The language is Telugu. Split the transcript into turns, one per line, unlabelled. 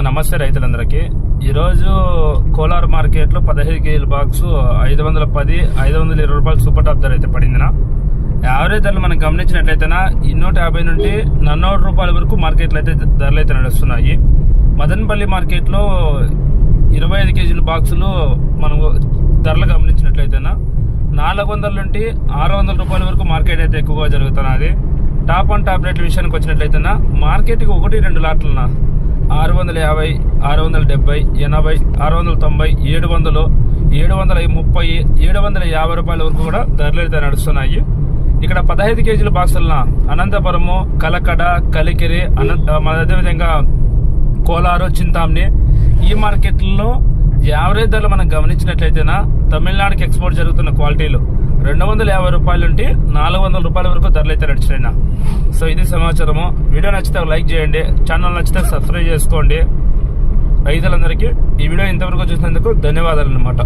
నమస్తే రైతులందరికీ. ఈరోజు కోలార్ మార్కెట్లో పదహైదు కేజీల బాక్స్ ఐదు వందల పది ఐదు వందల ఇరవై రూపాయలు సూపర్ టాప్ ధర అయితే పడిందినా. యావరేజ్ ధరలు మనం గమనించినట్లయితేనా ఇన్నూట యాభై నుండి నన్నూరు రూపాయల వరకు మార్కెట్లో అయితే ధరలు అయితే నడుస్తున్నాయి. మదనపల్లి మార్కెట్లో ఇరవై ఐదు కేజీల బాక్సులు మనం ధరలు గమనించినట్లయితేనా నాలుగు వందల నుండి ఆరు వందల రూపాయల వరకు మార్కెట్ అయితే ఎక్కువగా జరుగుతున్నది. టాప్ అండ్ టాబ్లెట్ల విషయానికి వచ్చినట్లయితేనా మార్కెట్కి ఒకటి రెండు లాట్లన్నా ఆరు వందల యాభై ఆరు వందల డెబ్బై ఎనభై ఆరు వందల తొంభై ఏడు వందలు ఏడు వందల ముప్పై ఏడు వందల యాభై రూపాయల వరకు కూడా ధరలు అయితే నడుస్తున్నాయి. ఇక్కడ పదహైదు కేజీల బాక్సులన అనంతపురము కలకడ కలికిరి అనంత అదేవిధంగా కోలారు చింతామణి ఈ మార్కెట్లలో యావరేజ్ ధరలు మనం గమనించినట్లయితేనా తమిళనాడుకి ఎక్స్పోర్ట్ జరుగుతున్న క్వాలిటీలు రెండు వందల యాభై రూపాయలు నుండి నాలుగు వందల రూపాయల వరకు ధరలు అయితే నడిచినాయినా సో ఇది సమాచారము. వీడియో నచ్చితే లైక్ చేయండి. ఛానల్ నచ్చితే సబ్స్క్రైబ్ చేసుకోండి. రైతులందరికీ ఈ వీడియో ఇంతవరకు చూసినందుకు ధన్యవాదాలు అనమాట